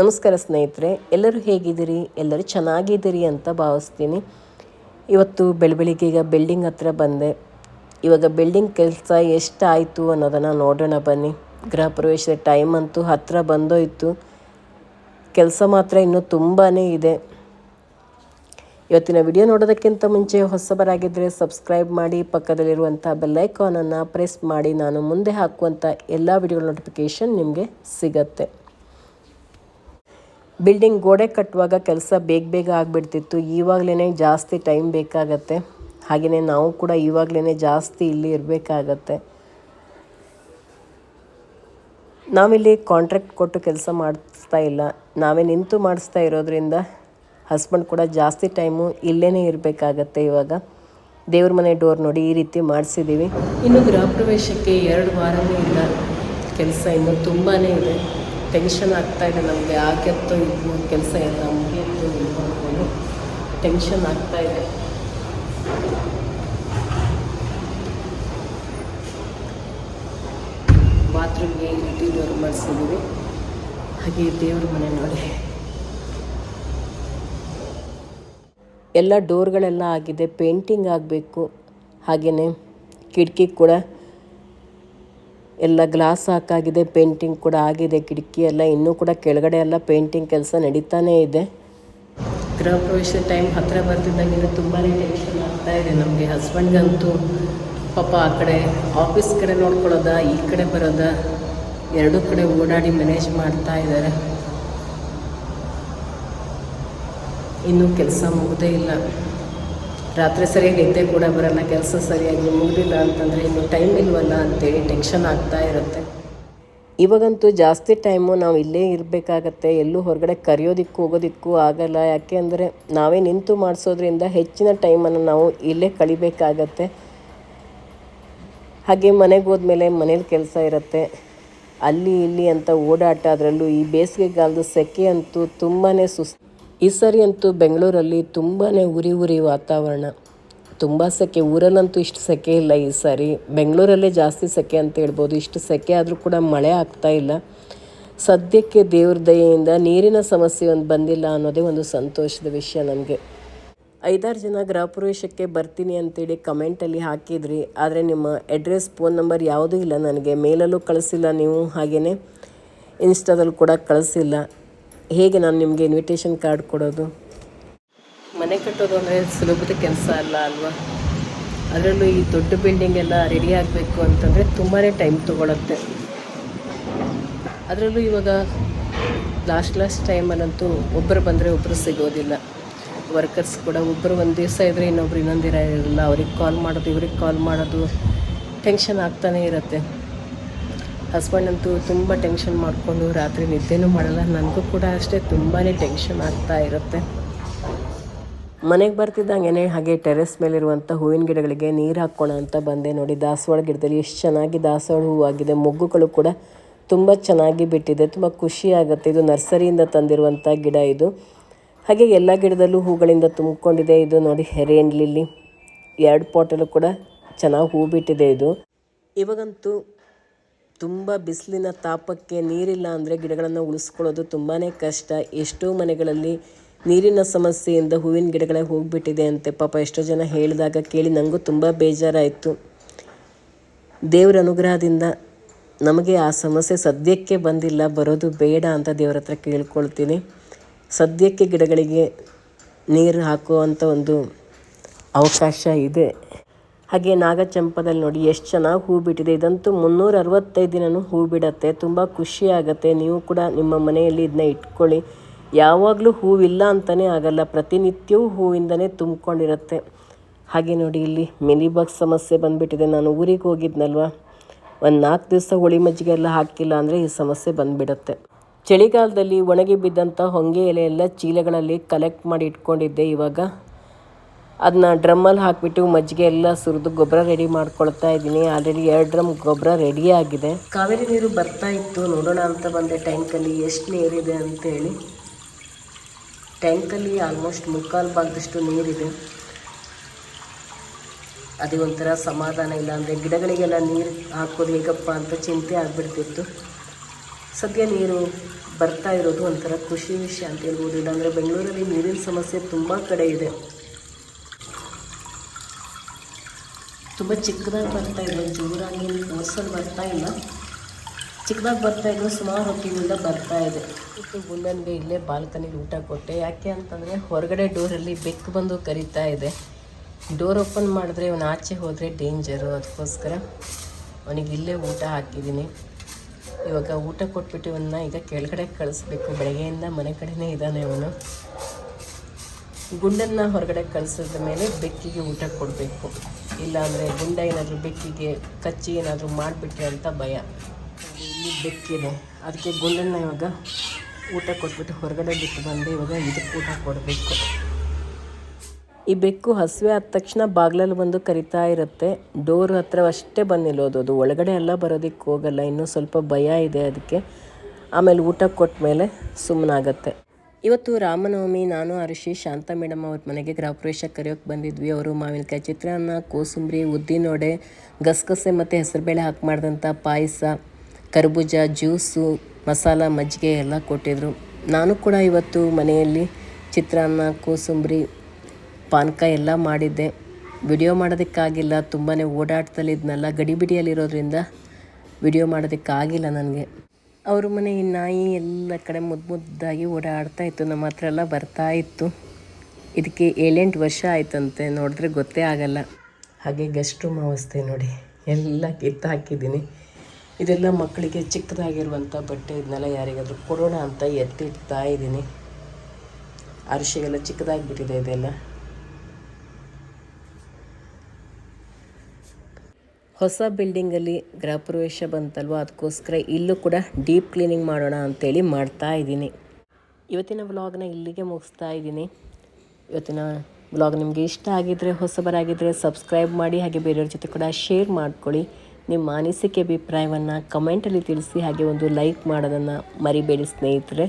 ನಮಸ್ಕಾರ ಸ್ನೇಹಿತರೆ, ಎಲ್ಲರೂ ಹೇಗಿದ್ದೀರಿ? ಎಲ್ಲರೂ ಚೆನ್ನಾಗಿದ್ದೀರಿ ಅಂತ ಭಾವಿಸ್ತೀನಿ. ಇವತ್ತು ಬೆಳಬೆಳಿಗ್ಗೆ ಈಗ ಬಿಲ್ಡಿಂಗ್ ಹತ್ರ ಬಂದೆ. ಇವಾಗ ಬಿಲ್ಡಿಂಗ್ ಕೆಲಸ ಎಷ್ಟಾಯಿತು ಅನ್ನೋದನ್ನು ನೋಡೋಣ ಬನ್ನಿ. ಗೃಹ ಪ್ರವೇಶದ ಟೈಮ್ ಅಂತೂ ಹತ್ತಿರ ಬಂದೋಯ್ತು. ಕೆಲಸ ಮಾತ್ರ ಇನ್ನೂ ತುಂಬಾ ಇದೆ. ಇವತ್ತಿನ ವಿಡಿಯೋ ನೋಡೋದಕ್ಕಿಂತ ಮುಂಚೆ ಹೊಸಬರಾಗಿದ್ದರೆ ಸಬ್ಸ್ಕ್ರೈಬ್ ಮಾಡಿ ಪಕ್ಕದಲ್ಲಿರುವಂಥ ಬೆಲ್ಲೈಕಾನನ್ನು ಪ್ರೆಸ್ ಮಾಡಿ, ನಾನು ಮುಂದೆ ಹಾಕುವಂಥ ಎಲ್ಲ ವಿಡಿಯೋ ನೋಟಿಫಿಕೇಷನ್ ನಿಮಗೆ ಸಿಗತ್ತೆ. ಬಿಲ್ಡಿಂಗ್ ಗೋಡೆ ಕಟ್ಟುವಾಗ ಕೆಲಸ ಬೇಗ ಬೇಗ ಆಗಿಬಿಡ್ತಿತ್ತು. ಇವಾಗಲೇ ಜಾಸ್ತಿ ಟೈಮ್ ಬೇಕಾಗತ್ತೆ. ಹಾಗೆಯೇ ನಾವು ಕೂಡ ಇವಾಗಲೇ ಜಾಸ್ತಿ ಇಲ್ಲಿ ಇರಬೇಕಾಗತ್ತೆ. ನಾವಿಲ್ಲಿ ಕಾಂಟ್ರಾಕ್ಟ್ ಕೊಟ್ಟು ಕೆಲಸ ಮಾಡಿಸ್ತಾ ಇಲ್ಲ. ನಾವೇ ನಿಂತು ಮಾಡಿಸ್ತಾ ಇರೋದ್ರಿಂದ ಹಸ್ಬೆಂಡ್ ಕೂಡ ಜಾಸ್ತಿ ಟೈಮು ಇಲ್ಲೇ ಇರಬೇಕಾಗತ್ತೆ ಇವಾಗ. ದೇವ್ರ ಮನೆ ಡೋರ್ ನೋಡಿ ಈ ರೀತಿ ಮಾಡಿಸಿದ್ದೀವಿ ಇನ್ನು ಗೃಹ ಪ್ರವೇಶಕ್ಕೆ ಎರಡು ವಾರವೂ ಇಲ್ಲ. ಕೆಲಸ ಇನ್ನೂ ತುಂಬಾ ಇದೆ. ಟೆನ್ಷನ್ ಆಗ್ತಾ ಇದೆ, ನಮಗೆ ಆಕೆತ್ತೋ ಇದು ಕೆಲಸ ಎಲ್ಲ ನಮಗೆ ಇದು ಅಂದ್ಕೊಂಡು ಟೆನ್ಷನ್ ಆಗ್ತಾ ಇದೆ. ಬಾತ್ರೂಮ್ಗೆ ರೀತಿ ಡೋರ್ ಮಾಡಿಸಿದ್ದೀವಿ ಹಾಗೆ ದೇವ್ರ ಮನೆ ನೋಡಿ. ಎಲ್ಲ ಡೋರ್ಗಳೆಲ್ಲ ಆಗಿದೆ, ಪೇಂಟಿಂಗ್ ಆಗಬೇಕು ಹಾಗೆಯೇ ಕಿಟಕಿ ಕೂಡ ಎಲ್ಲ ಗ್ಲಾಸ್ ಹಾಕಾಗಿದೆ, ಪೇಂಟಿಂಗ್ ಕೂಡ ಆಗಿದೆ, ಕಿಟಕಿ ಎಲ್ಲ ಇನ್ನೂ ಕೂಡ ಕೆಳಗಡೆ ಎಲ್ಲ ಪೇಂಟಿಂಗ್ ಕೆಲಸ ನಡೀತಾನೇ ಇದೆ. ಗೃಹ ಪ್ರವೇಶ ಟೈಮ್ ಹತ್ತಿರ ಬರ್ತಿದ್ದಂಗೆ ತುಂಬಾ ಟೆನ್ಷನ್ ಆಗ್ತಾ ಇದೆ. ನಮಗೆ ಹಸ್ಬೆಂಡ್ಗಂತೂ ಪಾಪ ಆ ಕಡೆ ಆಫೀಸ್ ಕಡೆ ನೋಡ್ಕೊಳ್ಳೋದ, ಈ ಕಡೆ ಬರೋದ, ಎರಡೂ ಕಡೆ ಓಡಾಡಿ ಮ್ಯಾನೇಜ್ ಮಾಡ್ತಾ ಇದ್ದಾರೆ. ಇನ್ನೂ ಕೆಲಸ ಮುಗ್ದೇ ಇಲ್ಲ. ರಾತ್ರಿ ಸರಿಯಾಗಿ ನಿದ್ದೆ ಕೂಡ ಬರೋಲ್ಲ, ಕೆಲಸ ಸರಿಯಾಗಿ ಮುಗಿದಿಲ್ಲ ಅಂತಂದರೆ ಇನ್ನು ಟೈಮ್ ಇಲ್ವಲ್ಲ ಅಂತೇಳಿ ಟೆನ್ಷನ್ ಆಗ್ತಾ ಇರುತ್ತೆ. ಇವಾಗಂತೂ ಜಾಸ್ತಿ ಟೈಮು ನಾವು ಇಲ್ಲೇ ಇರಬೇಕಾಗತ್ತೆ, ಎಲ್ಲೂ ಹೊರಗಡೆ ಕರೆಯೋದಿಕ್ಕೂ ಹೋಗೋದಿಕ್ಕೂ ಆಗಲ್ಲ. ಯಾಕೆ ಅಂದರೆ ನಾವೇ ನಿಂತು ಮಾಡಿಸೋದ್ರಿಂದ ಹೆಚ್ಚಿನ ಟೈಮನ್ನು ನಾವು ಇಲ್ಲೇ ಕಳಿಬೇಕಾಗತ್ತೆ. ಹಾಗೆ ಮನೆಗೆ ಹೋದ್ಮೇಲೆ ಮನೇಲಿ ಕೆಲಸ ಇರುತ್ತೆ. ಅಲ್ಲಿ ಇಲ್ಲಿ ಅಂತ ಓಡಾಟ ಅದರಲ್ಲೂ ಈ ಬೇಸಿಗೆಗಾಲದ ಸೆಕೆ ಅಂತೂ ತುಂಬಾ ಸುಸ್ತು. ಈ ಸರಿ ಅಂತೂ ಬೆಂಗಳೂರಲ್ಲಿ ತುಂಬಾ ಉರಿ ಉರಿ ವಾತಾವರಣ. ತುಂಬ ಸೆಕೆ, ಊರಲ್ಲಂತೂ ಇಷ್ಟು ಸೆಕೆ ಇಲ್ಲ ಈ ಸಾರಿ. ಬೆಂಗಳೂರಲ್ಲೇ ಜಾಸ್ತಿ ಸೆಕೆ ಅಂತ ಹೇಳ್ಬೋದು. ಇಷ್ಟು ಸೆಕೆ ಆದರೂ ಕೂಡ ಮಳೆ ಆಗ್ತಾ ಇಲ್ಲ. ಸದ್ಯಕ್ಕೆ ದೇವ್ರ ದಯೆಯಿಂದ ನೀರಿನ ಸಮಸ್ಯೆ ಒಂದು ಬಂದಿಲ್ಲ ಅನ್ನೋದೇ ಒಂದು ಸಂತೋಷದ ವಿಷಯ ನನಗೆ ಐದಾರು ಜನ ಗೃಹ ಪ್ರವೇಶಕ್ಕೆ ಬರ್ತೀನಿ ಅಂತೇಳಿ ಕಮೆಂಟಲ್ಲಿ ಹಾಕಿದ್ರಿ. ಆದರೆ ನಿಮ್ಮ ಅಡ್ರೆಸ್ ಫೋನ್ ನಂಬರ್ ಯಾವುದೂ ಇಲ್ಲ ನನಗೆ. ಮೇಲಲ್ಲೂ ಕಳಿಸಿಲ್ಲ ನೀವು ಹಾಗೆಯೇ ಇನ್ಸ್ಟಾದಲ್ಲಿ ಕೂಡ ಕಳಿಸಿಲ್ಲ. ಹೇಗೆ ನಾನು ನಿಮಗೆ ಇನ್ವಿಟೇಷನ್ ಕಾರ್ಡ್ ಕೊಡೋದು? ಮನೆ ಕಟ್ಟೋದು ಅಂದರೆ ಸುಲಭದ ಕೆಲಸ ಅಲ್ಲ ಅಲ್ವಾ? ಅದರಲ್ಲೂ ಈ ದೊಡ್ಡ ಬಿಲ್ಡಿಂಗ್ ಎಲ್ಲ ರೆಡಿ ಆಗಬೇಕು ಅಂತಂದರೆ ತುಂಬಾ ಟೈಮ್ ತೊಗೊಳತ್ತೆ. ಅದರಲ್ಲೂ ಇವಾಗ ಲಾಸ್ಟ್ ಲಾಸ್ಟ್ ಟೈಮಲ್ಲಂತೂ ಒಬ್ಬರು ಬಂದರೆ ಒಬ್ಬರು ಸಿಗೋದಿಲ್ಲ. ವರ್ಕರ್ಸ್ ಕೂಡ ಒಬ್ಬರು ಒಂದು ದಿವಸ ಇದ್ದರೆ ಇನ್ನೊಬ್ರು ಇನ್ನೊಂದು ದಿನ ಇರಲ್ಲ. ಅವ್ರಿಗೆ ಕಾಲ್ ಮಾಡೋದು, ಇವ್ರಿಗೆ ಕಾಲ್ ಮಾಡೋದು ಟೆನ್ಷನ್ ಆಗ್ತಾನೇ ಇರುತ್ತೆ. ಹಸ್ಬೆಂಡ್ ಅಂತೂ ತುಂಬ ಟೆನ್ಷನ್ ಮಾಡಿಕೊಂಡು ರಾತ್ರಿ ನಿದ್ದೆನೂ ಮಾಡಲ್ಲ. ನನಗೂ ಕೂಡ ಅಷ್ಟೇ ತುಂಬಾ ಟೆನ್ಷನ್ ಆಗ್ತಾ ಇರುತ್ತೆ. ಮನೆಗೆ ಬರ್ತಿದ್ದಂಗೆ ಹಾಗೆ ಟೆರೆಸ್ ಮೇಲಿರುವಂಥ ಹೂವಿನ ಗಿಡಗಳಿಗೆ ನೀರು ಹಾಕ್ಕೋಣ ಅಂತ ಬಂದೆ ನೋಡಿ. ದಾಸವಾಳ ಗಿಡದಲ್ಲಿ ಎಷ್ಟು ಚೆನ್ನಾಗಿ ದಾಸವಾಳ ಹೂವಾಗಿದೆ ಮೊಗ್ಗುಗಳು ಕೂಡ ತುಂಬ ಚೆನ್ನಾಗಿ ಬಿಟ್ಟಿದೆ. ತುಂಬ ಖುಷಿ ಆಗುತ್ತೆ. ಇದು ನರ್ಸರಿಯಿಂದ ತಂದಿರುವಂಥ ಗಿಡ ಇದು. ಹಾಗೆ ಎಲ್ಲ ಗಿಡದಲ್ಲೂ ಹೂಗಳಿಂದ ತುಂಬಿಕೊಂಡಿದೆ ಇದು ನೋಡಿ ಹೆರೇನ್ ಲಿಲ್ಲಿ ಎರಡು ಪಾಟಲ್ಲೂ ಕೂಡ ಚೆನ್ನಾಗಿ ಹೂ ಬಿಟ್ಟಿದೆ ಇದು. ಇವಾಗಂತೂ ತುಂಬ ಬಿಸಿಲಿನ ತಾಪಕ್ಕೆ ನೀರಿಲ್ಲ ಅಂದರೆ ಗಿಡಗಳನ್ನು ಉಳಿಸ್ಕೊಳ್ಳೋದು ತುಂಬಾ ಕಷ್ಟ. ಎಷ್ಟೋ ಮನೆಗಳಲ್ಲಿ ನೀರಿನ ಸಮಸ್ಯೆಯಿಂದ ಹೂವಿನ ಗಿಡಗಳೇ ಹೋಗಿಬಿಟ್ಟಿದೆ ಅಂತೆ. ಪಾಪ ಎಷ್ಟೋ ಜನ ಹೇಳಿದಾಗ ಕೇಳಿ ನನಗೂ ತುಂಬ ಬೇಜಾರಾಯಿತು. ದೇವರ ಅನುಗ್ರಹದಿಂದ ನಮಗೆ ಆ ಸಮಸ್ಯೆ ಸದ್ಯಕ್ಕೆ ಬಂದಿಲ್ಲ, ಬರೋದು ಬೇಡ ಅಂತ ದೇವರ ಹತ್ರ ಕೇಳ್ಕೊಳ್ತೀನಿ. ಸದ್ಯಕ್ಕೆ ಗಿಡಗಳಿಗೆ ನೀರು ಹಾಕುವಂಥ ಒಂದು ಅವಕಾಶ ಇದೆ. ಹಾಗೆ ನಾಗಚಂಪದಲ್ಲಿ ನೋಡಿ ಎಷ್ಟು ಚೆನ್ನಾಗಿ ಹೂ ಬಿಟ್ಟಿದೆ. ಇದಂತೂ ಮುನ್ನೂರ ಅರವತ್ತೈದು ದಿನವೂ ಹೂ ಬಿಡತ್ತೆ. ತುಂಬ ಖುಷಿ ಆಗುತ್ತೆ. ನೀವು ಕೂಡ ನಿಮ್ಮ ಮನೆಯಲ್ಲಿ ಇದನ್ನ ಇಟ್ಕೊಳ್ಳಿ. ಯಾವಾಗಲೂ ಹೂವಿಲ್ಲ ಅಂತಲೇ ಆಗಲ್ಲ. ಪ್ರತಿನಿತ್ಯವೂ ಹೂವಿಂದನೇ ತುಂಬಿಕೊಂಡಿರುತ್ತೆ. ಹಾಗೆ ನೋಡಿ ಇಲ್ಲಿ ಮಿನಿ ಬಾಕ್ಸ್ ಸಮಸ್ಯೆ ಬಂದುಬಿಟ್ಟಿದೆ. ನಾನು ಊರಿಗೆ ಹೋಗಿದ್ನಲ್ವ? ಒಂದು ನಾಲ್ಕು ದಿವಸ ಹುಳಿ ಮಜ್ಜಿಗೆ ಎಲ್ಲ ಹಾಕಿಲ್ಲ ಅಂದರೆ ಈ ಸಮಸ್ಯೆ ಬಂದುಬಿಡತ್ತೆ. ಚಳಿಗಾಲದಲ್ಲಿ ಒಣಗಿ ಬಿದ್ದಂಥ ಹೊಂಗೆ ಎಲೆ ಎಲ್ಲ ಚೀಲಗಳಲ್ಲಿ ಕಲೆಕ್ಟ್ ಮಾಡಿ ಇಟ್ಕೊಂಡಿದ್ದೆ ಇವಾಗ. ಅದನ್ನ ಡ್ರಮ್ಮಲ್ಲಿ ಹಾಕಿಬಿಟ್ಟು ಮಜ್ಜಿಗೆ ಎಲ್ಲ ಸುರಿದು ಗೊಬ್ಬರ ರೆಡಿ ಮಾಡ್ಕೊಳ್ತಾ ಇದ್ದೀನಿ. ಆಲ್ರೆಡಿ ಎರಡು ಡ್ರಮ್ ಗೊಬ್ಬರ ರೆಡಿ ಆಗಿದೆ. ಕಾವೇರಿ ನೀರು ಬರ್ತಾ ಇತ್ತು. ನೋಡೋಣ ಅಂತ ಬಂದೆ ಟ್ಯಾಂಕಲ್ಲಿ ಎಷ್ಟು ನೀರಿದೆ ಅಂತೇಳಿ. ಟ್ಯಾಂಕಲ್ಲಿ ಆಲ್ಮೋಸ್ಟ್ ಮುಕ್ಕಾಲು ಭಾಗದಷ್ಟು ನೀರಿದೆ. ಅದೇ ಒಂಥರ ಸಮಾಧಾನ ಇಲ್ಲ. ಅಂದರೆ ಗಿಡಗಳಿಗೆಲ್ಲ ನೀರು ಹಾಕೋದು ಹೇಗಪ್ಪ ಅಂತ ಚಿಂತೆ ಆಗಿಬಿಡ್ತಿತ್ತು. ಸದ್ಯ ನೀರು ಬರ್ತಾ ಇರೋದು ಒಂಥರ ಖುಷಿ ವಿಷಯ ಅಂತ ಹೇಳ್ಬೋದು. ಇಲ್ಲಾಂದರೆ ಬೆಂಗಳೂರಲ್ಲಿ ನೀರಿನ ಸಮಸ್ಯೆ ತುಂಬ ಕಡೆ ಇದೆ. ತುಂಬ ಚಿಕ್ಕದಾಗಿ ಬರ್ತಾ ಇಲ್ಲ, ಜೋರಾಗಿ ಬರ್ತಾ ಇಲ್ಲ. ಚಿಕ್ಕದಾಗಿ ಬರ್ತಾ ಇದ್ರು ಸುಮಾರು ಹೊತ್ತಿನಿಂದ ಬರ್ತಾ ಇದೆ. ಮತ್ತು ಗುಂಡನಿಗೆ ಇಲ್ಲೇ ಬಾಲ್ಕನಿಗೆ ಊಟ ಕೊಟ್ಟೆ. ಯಾಕೆ ಅಂತಂದರೆ ಹೊರಗಡೆ ಡೋರಲ್ಲಿ ಬೆಕ್ಕು ಬಂದು ಕರಿತಾ ಇದೆ. ಡೋರ್ ಓಪನ್ ಮಾಡಿದ್ರೆ ಇವನು ಆಚೆ ಹೋದರೆ ಡೇಂಜರು. ಅದಕ್ಕೋಸ್ಕರ ಅವನಿಗೆ ಇಲ್ಲೇ ಊಟ ಹಾಕಿದ್ದೀನಿ. ಇವಾಗ ಊಟ ಕೊಟ್ಬಿಟ್ಟು ಇವನ್ನ ಈಗ ಕೆಳಗಡೆ ಕಳಿಸ್ಬೇಕು. ಬೆಳಗ್ಗೆಯಿಂದ ಮನೆ ಕಡೆನೇ ಇದ್ದಾನೆ ಅವನು ಗುಂಡನ್ನು ಹೊರಗಡೆ ಕಳಿಸಿದ ಮೇಲೆ ಬೆಕ್ಕಿಗೆ ಊಟ ಕೊಡಬೇಕು. ಇಲ್ಲಾಂದರೆ ಗುಂಡ ಏನಾದರೂ ಬೆಕ್ಕಿಗೆ ಕಚ್ಚಿ ಏನಾದರೂ ಮಾಡಿಬಿಟ್ರೆ ಅಂತ ಭಯ. ಇಲ್ಲಿ ಬೆಕ್ಕಿದೆ. ಅದಕ್ಕೆ ಗುಂಡನ್ನ ಇವಾಗ ಊಟ ಕೊಟ್ಬಿಟ್ಟು ಹೊರಗಡೆ ಬಿಟ್ಟು ಬಂದು ಇವಾಗ ಇದಕ್ಕೆ ಊಟ ಕೊಡಬೇಕು. ಈ ಬೆಕ್ಕು ಹಸಿವೆ ಆದ ತಕ್ಷಣ ಬಾಗಿಲಲ್ಲಿ ಬಂದು ಕರಿತಾ ಇರುತ್ತೆ. ಡೋರ್ ಹತ್ರ ಅಷ್ಟೇ ಬಂದು ನಿಲ್ಲೋದು ಅದು ಒಳಗಡೆ ಎಲ್ಲ ಬರೋದಕ್ಕೆ ಹೋಗಲ್ಲ. ಇನ್ನೂ ಸ್ವಲ್ಪ ಭಯ ಇದೆ ಅದಕ್ಕೆ. ಆಮೇಲೆ ಊಟ ಕೊಟ್ಟ ಮೇಲೆ ಸುಮ್ಮನಾಗತ್ತೆ ಇವತ್ತು ರಾಮನವಮಿ, ನಾನು ಅರಿಶಿ, ಶಾಂತ ಮೇಡಮ್ ಅವ್ರ ಮನೆಗೆ ಗೃಹಪ್ರವೇಶ ಕರೆಯೋಕೆ ಬಂದಿದ್ವಿ. ಅವರು ಮಾವಿನಕಾಯಿ ಚಿತ್ರಾನ್ನ, ಕೋಸಂಬರಿ, ಉದ್ದಿನೋಡೆ, ಗಸಗಸೆ ಮತ್ತು ಹೆಸರುಬೇಳೆ ಹಾಕಿ ಮಾಡಿದಂಥ ಪಾಯಸ, ಕರ್ಬೂಜ, ಜ್ಯೂಸು, ಮಸಾಲ, ಮಜ್ಜಿಗೆ ಎಲ್ಲ ಕೊಟ್ಟಿದ್ರು. ನಾನು ಕೂಡ ಇವತ್ತು ಮನೆಯಲ್ಲಿ ಚಿತ್ರಾನ್ನ, ಕೋಸುಂಬ್ರಿ ಪಾನಕ ಎಲ್ಲ ಮಾಡಿದ್ದೆ. ವಿಡಿಯೋ ಮಾಡೋದಕ್ಕಾಗಿಲ್ಲ ತುಂಬಾ ಓಡಾಡ್ತಲಿದ್ನಲ್ಲ ಗಡಿಬಿಡಿಯಲ್ಲಿರೋದ್ರಿಂದ ವಿಡಿಯೋ ಮಾಡೋದಕ್ಕಾಗಿಲ್ಲ ನನಗೆ. ಅವ್ರ ಮನೆ ನಾಯಿ ಎಲ್ಲ ಕಡೆ ಮುದ್ದು ಮುದ್ದಾಗಿ ಓಡಾಡ್ತಾ ಇತ್ತು, ನಮ್ಮ ಹತ್ರ ಎಲ್ಲ ಬರ್ತಾ ಇತ್ತು. ಇದಕ್ಕೆ ಏಳೆಂಟು ವರ್ಷ ಆಯ್ತಂತೆ, ನೋಡಿದ್ರೆ ಗೊತ್ತೇ ಆಗಲ್ಲ. ಹಾಗೆ ಗೆಸ್ಟ್ ರೂಮ್ ಅವಸ್ಥೆ ನೋಡಿ, ಎಲ್ಲ ಕಿತ್ತು ಹಾಕಿದ್ದೀನಿ ಇದೆಲ್ಲ ಮಕ್ಕಳಿಗೆ ಚಿಕ್ಕದಾಗಿರುವಂಥ ಬಟ್ಟೆ, ಇದನ್ನೆಲ್ಲ ಯಾರಿಗಾದರೂ ಕೊಡೋಣ ಅಂತ ಎತ್ತಿಡ್ತಾ ಇದ್ದೀನಿ. ಅರಿಶಿಗೆಲ್ಲ ಚಿಕ್ಕದಾಗಿಬಿಟ್ಟಿದೆ ಇದೆಲ್ಲ. ಹೊಸ ಬಿಲ್ಡಿಂಗಲ್ಲಿ ಗೃಹ ಪ್ರವೇಶ ಬಂತಲ್ವ? ಅದಕ್ಕೋಸ್ಕರ ಇಲ್ಲೂ ಕೂಡ ಡೀಪ್ ಕ್ಲೀನಿಂಗ್ ಮಾಡೋಣ ಅಂತೇಳಿ ಮಾಡ್ತಾ ಇದ್ದೀನಿ. ಇವತ್ತಿನ ವ್ಲಾಗ್ನ ಇಲ್ಲಿಗೆ ಮುಗಿಸ್ತಾ ಇದ್ದೀನಿ. ಇವತ್ತಿನ ವ್ಲಾಗ್ ನಿಮಗೆ ಇಷ್ಟ ಆಗಿದ್ದರೆ ಹೊಸಬರಾಗಿದ್ದರೆ ಸಬ್ಸ್ಕ್ರೈಬ್ ಮಾಡಿ, ಹಾಗೆ ಬೇರೆಯವ್ರ ಜೊತೆ ಕೂಡ ಶೇರ್ ಮಾಡ್ಕೊಳ್ಳಿ. ನಿಮ್ಮ ಅನಿಸಿಕೆ, ಅಭಿಪ್ರಾಯವನ್ನು ಕಮೆಂಟಲ್ಲಿ ತಿಳಿಸಿ, ಹಾಗೆ ಒಂದು ಲೈಕ್ ಮಾಡೋದನ್ನು ಮರಿಬೇಡಿ ಸ್ನೇಹಿತರೆ.